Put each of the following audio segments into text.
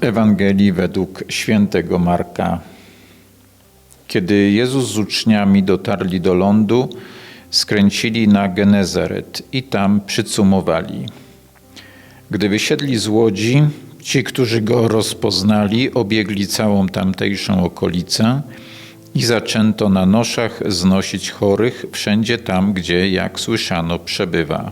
Ewangelii według świętego Marka. Kiedy Jezus z uczniami dotarli do lądu, skręcili na Genezaret i tam przycumowali. Gdy wysiedli z łodzi, ci, którzy go rozpoznali, obiegli całą tamtejszą okolicę i zaczęto na noszach znosić chorych wszędzie tam, gdzie, jak słyszano, przebywa.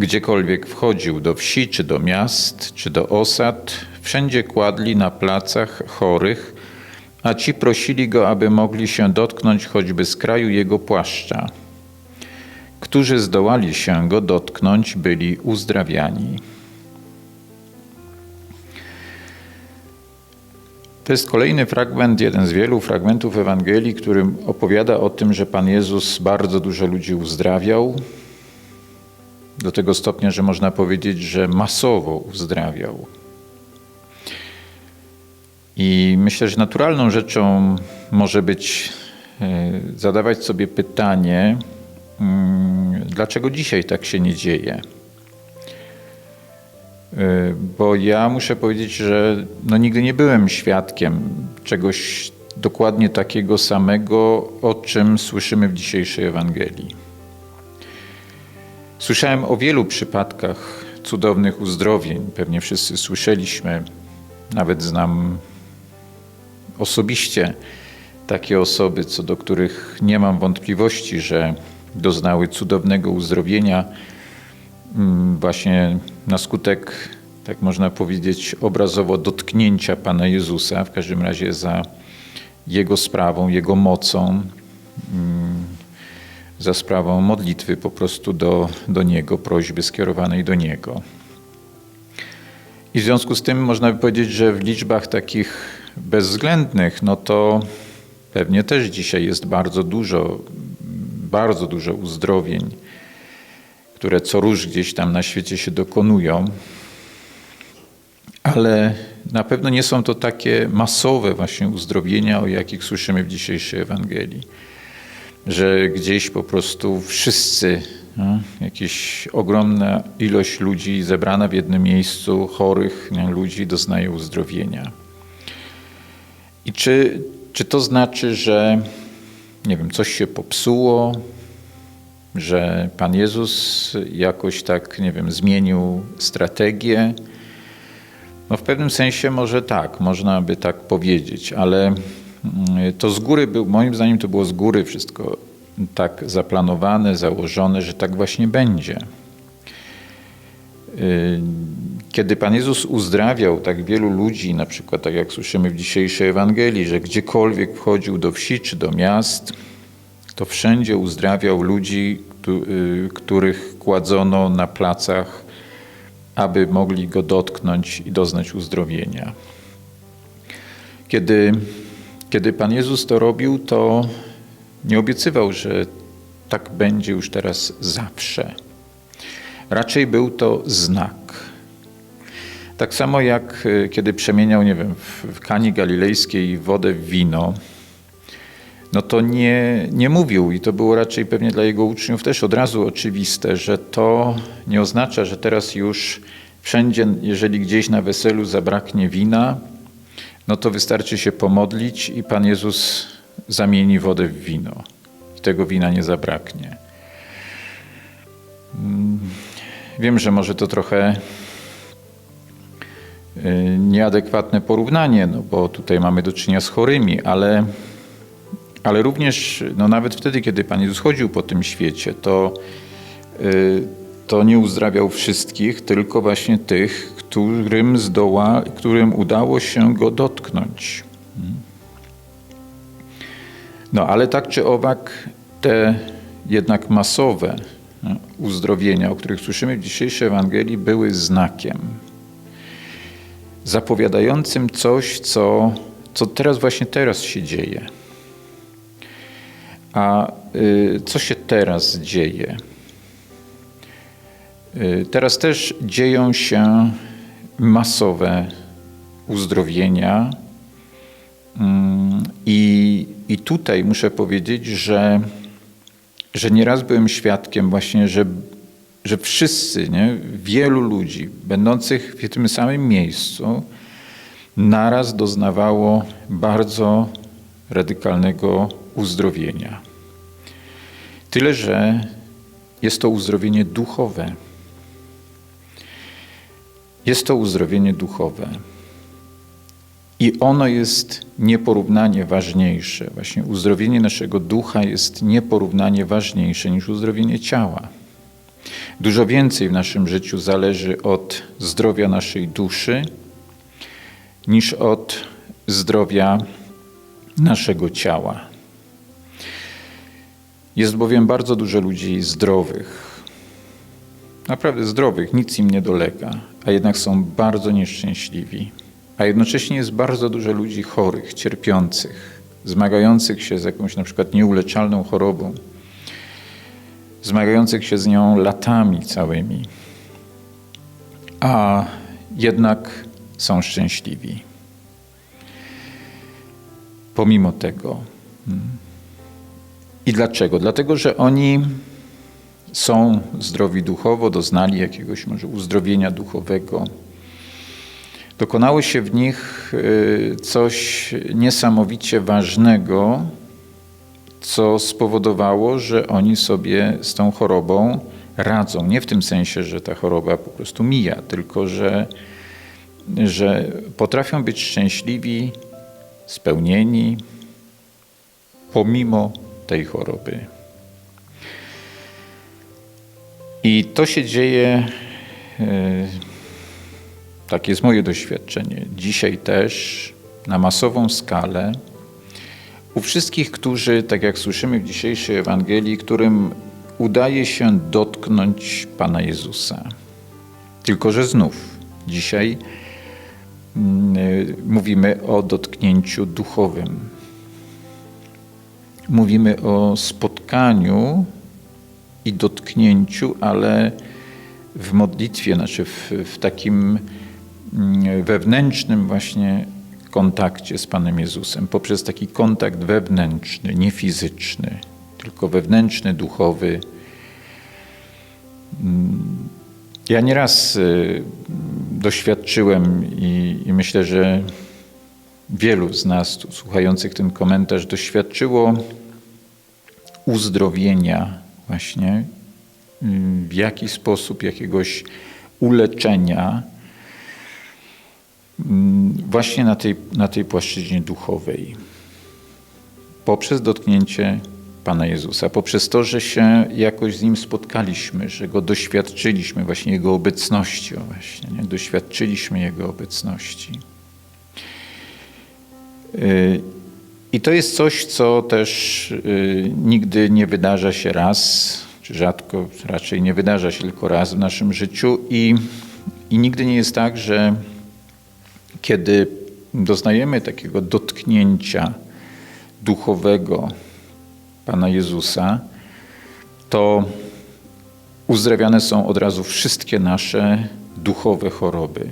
Gdziekolwiek wchodził, do wsi, czy do miast, czy do osad, wszędzie kładli na placach chorych, a ci prosili go, aby mogli się dotknąć choćby z kraju jego płaszcza. Którzy zdołali się go dotknąć, byli uzdrawiani. To jest kolejny fragment, jeden z wielu fragmentów Ewangelii, który opowiada o tym, że Pan Jezus bardzo dużo ludzi uzdrawiał, do tego stopnia, że można powiedzieć, że masowo uzdrawiał. I myślę, że naturalną rzeczą może być e, zadawać sobie pytanie, mm, dlaczego dzisiaj tak się nie dzieje. E, bo ja muszę powiedzieć, że no nigdy nie byłem świadkiem czegoś dokładnie takiego samego, o czym słyszymy w dzisiejszej Ewangelii. Słyszałem o wielu przypadkach cudownych uzdrowień. Pewnie wszyscy słyszeliśmy, nawet znam osobiście takie osoby, co do których nie mam wątpliwości, że doznały cudownego uzdrowienia mm, właśnie na skutek, tak można powiedzieć, obrazowo dotknięcia Pana Jezusa, w każdym razie za Jego sprawą, Jego mocą, za sprawą modlitwy po prostu do, do Niego, prośby skierowanej do Niego. I w związku z tym można by powiedzieć, że w liczbach takich bezwzględnych, no to pewnie też dzisiaj jest bardzo dużo, bardzo dużo uzdrowień, które co róż gdzieś tam na świecie się dokonują, ale na pewno nie są to takie masowe właśnie uzdrowienia, o jakich słyszymy w dzisiejszej Ewangelii, że gdzieś po prostu wszyscy, no, jakaś ogromna ilość ludzi zebrana w jednym miejscu, chorych no, ludzi doznaje uzdrowienia. I czy, czy to znaczy, że nie wiem, coś się popsuło, że Pan Jezus jakoś tak, nie wiem, zmienił strategię? No w pewnym sensie może tak, można by tak powiedzieć, ale to z góry był, moim zdaniem to było z góry wszystko tak zaplanowane, założone, że tak właśnie będzie. Y, kiedy Pan Jezus uzdrawiał tak wielu ludzi, na przykład tak jak słyszymy w dzisiejszej Ewangelii, że gdziekolwiek wchodził do wsi czy do miast, to wszędzie uzdrawiał ludzi, y, których kładzono na placach, aby mogli go dotknąć i doznać uzdrowienia. Kiedy, kiedy Pan Jezus to robił, to nie obiecywał, że tak będzie już teraz zawsze. Raczej był to znak. Tak samo jak e, kiedy przemieniał, nie wiem, w Kani Galilejskiej wodę w wino, no to nie, nie mówił i to było raczej pewnie dla jego uczniów też od razu oczywiste, że to nie oznacza, że teraz już wszędzie, jeżeli gdzieś na weselu zabraknie wina, no to wystarczy się pomodlić i Pan Jezus zamieni wodę w wino. I tego wina nie zabraknie. Mm, wiem, że może to trochę y, nieadekwatne porównanie, no bo tutaj mamy do czynienia z chorymi, ale, ale również no nawet wtedy, kiedy Pan Jezus chodził po tym świecie, to, y, to nie uzdrawiał wszystkich, tylko właśnie tych, którym, zdoła, którym udało się Go dotknąć. No ale tak czy owak te jednak masowe no, uzdrowienia, o których słyszymy w dzisiejszej Ewangelii, były znakiem zapowiadającym coś, co, co teraz, właśnie teraz się dzieje. A y, co się teraz dzieje? Y, teraz też dzieją się masowe uzdrowienia, mm, i, I tutaj muszę powiedzieć, że, że nieraz byłem świadkiem właśnie, że, że wszyscy, nie, wielu ludzi będących w tym samym miejscu, naraz doznawało bardzo radykalnego uzdrowienia. Tyle, że jest to uzdrowienie duchowe. Jest to uzdrowienie duchowe. I ono jest nieporównanie ważniejsze. Właśnie uzdrowienie naszego ducha jest nieporównanie ważniejsze niż uzdrowienie ciała. Dużo więcej w naszym życiu zależy od zdrowia naszej duszy niż od zdrowia naszego ciała. Jest bowiem bardzo dużo ludzi zdrowych, naprawdę zdrowych, nic im nie dolega, a jednak są bardzo nieszczęśliwi. A jednocześnie jest bardzo dużo ludzi chorych, cierpiących, zmagających się z jakąś na przykład nieuleczalną chorobą, zmagających się z nią latami całymi, a jednak są szczęśliwi. Pomimo tego. Hmm. I dlaczego? Dlatego, że oni są zdrowi duchowo, doznali jakiegoś może uzdrowienia duchowego. Dokonało się w nich y, coś niesamowicie ważnego, co spowodowało, że oni sobie z tą chorobą radzą. Nie w tym sensie, że ta choroba po prostu mija, tylko że, że potrafią być szczęśliwi, spełnieni pomimo tej choroby. I to się dzieje, e, takie jest moje doświadczenie, dzisiaj też na masową skalę u wszystkich, którzy, tak jak słyszymy w dzisiejszej Ewangelii, którym udaje się dotknąć Pana Jezusa. Tylko, że znów dzisiaj mm, mówimy o dotknięciu duchowym. Mówimy o spotkaniu i dotknięciu, ale w modlitwie, znaczy w, w takim mm, wewnętrznym właśnie kontakcie z Panem Jezusem, poprzez taki kontakt wewnętrzny, nie fizyczny, tylko wewnętrzny, duchowy. Ja nieraz y, doświadczyłem i, i myślę, że wielu z nas słuchających ten komentarz doświadczyło uzdrowienia właśnie w jakiś sposób jakiegoś uleczenia Mm, właśnie na tej, na tej płaszczyźnie duchowej. Poprzez dotknięcie Pana Jezusa, poprzez to, że się jakoś z Nim spotkaliśmy, że Go doświadczyliśmy, właśnie Jego obecności, właśnie, nie? doświadczyliśmy Jego obecności. Y, I to jest coś, co też y, nigdy nie wydarza się raz, czy rzadko, raczej nie wydarza się tylko raz w naszym życiu i, i nigdy nie jest tak, że kiedy doznajemy takiego dotknięcia duchowego Pana Jezusa, to uzdrawiane są od razu wszystkie nasze duchowe choroby.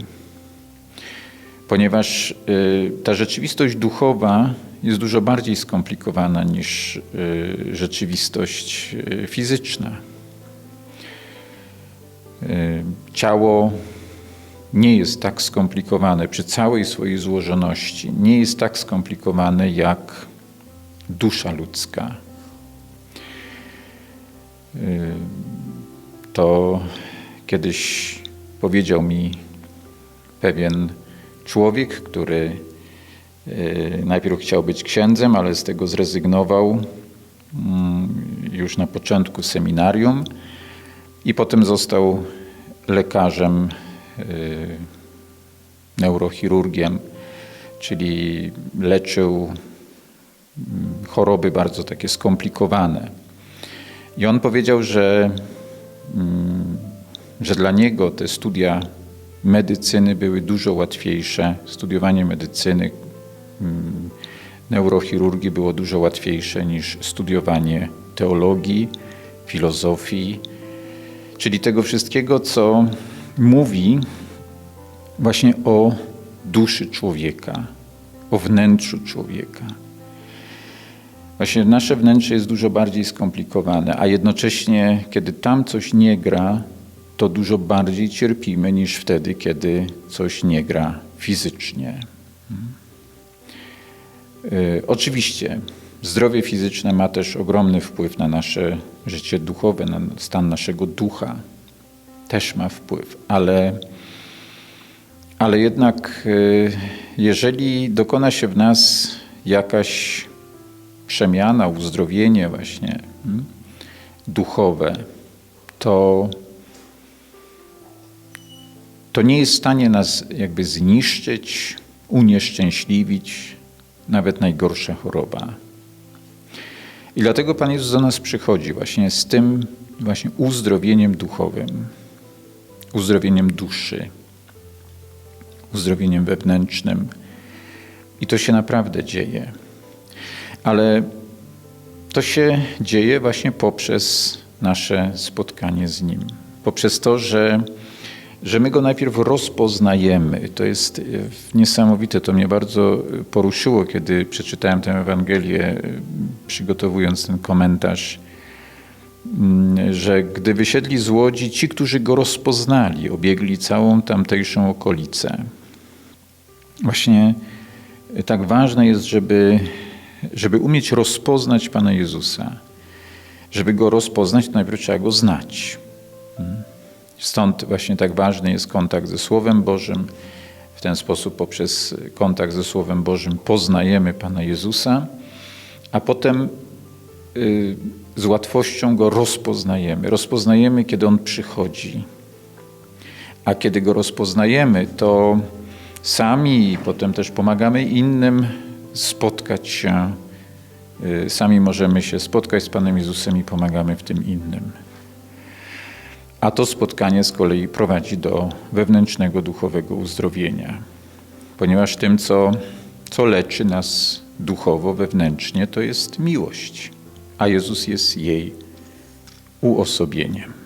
Ponieważ y, ta rzeczywistość duchowa jest dużo bardziej skomplikowana niż y, rzeczywistość y, fizyczna. Ciało nie jest tak skomplikowane przy całej swojej złożoności, nie jest tak skomplikowane jak dusza ludzka. Y, to kiedyś powiedział mi pewien człowiek, który y, najpierw chciał być księdzem, ale z tego zrezygnował mm, już na początku seminarium i potem został lekarzem Y, neurochirurgiem, czyli leczył mm, choroby bardzo takie skomplikowane. I on powiedział, że, mm, że dla niego te studia medycyny były dużo łatwiejsze. Studiowanie medycyny, neurochirurgii było dużo łatwiejsze niż studiowanie teologii, filozofii, czyli tego wszystkiego, co mówi właśnie o duszy człowieka, o wnętrzu człowieka. Właśnie nasze wnętrze jest dużo bardziej skomplikowane, a jednocześnie, kiedy tam coś nie gra, to dużo bardziej cierpimy niż wtedy, kiedy coś nie gra fizycznie. Y, Oczywiście zdrowie fizyczne ma też ogromny wpływ na nasze życie duchowe, na stan naszego ducha. Też ma wpływ, ale, ale jednak y, jeżeli dokona się w nas jakaś przemiana, uzdrowienie właśnie mm, duchowe, to, to nie jest w stanie nas jakby zniszczyć, unieszczęśliwić, nawet najgorsza choroba. I dlatego Pan Jezus do nas przychodzi właśnie z tym właśnie uzdrowieniem duchowym, uzdrowieniem duszy, uzdrowieniem wewnętrznym. I to się naprawdę dzieje. Ale to się dzieje właśnie poprzez nasze spotkanie z Nim. Poprzez to, że, że my Go najpierw rozpoznajemy. To jest e, niesamowite, to mnie bardzo poruszyło, kiedy przeczytałem tę Ewangelię, e, przygotowując ten komentarz, mm, że gdy wysiedli z łodzi, ci, którzy Go rozpoznali, obiegli całą tamtejszą okolicę. Właśnie tak ważne jest, żeby, żeby umieć rozpoznać Pana Jezusa. Żeby Go rozpoznać, najpierw trzeba Go znać. Stąd właśnie tak ważny jest kontakt ze Słowem Bożym. W ten sposób poprzez kontakt ze Słowem Bożym poznajemy Pana Jezusa, a potem y, z łatwością Go rozpoznajemy. Rozpoznajemy, kiedy On przychodzi. A kiedy Go rozpoznajemy, to sami i potem też pomagamy innym spotkać się. y, Sami możemy się spotkać z Panem Jezusem i pomagamy w tym innym. A to spotkanie z kolei prowadzi do wewnętrznego duchowego uzdrowienia, ponieważ tym, co, co leczy nas duchowo, wewnętrznie, to jest miłość, a Jezus jest jej uosobieniem.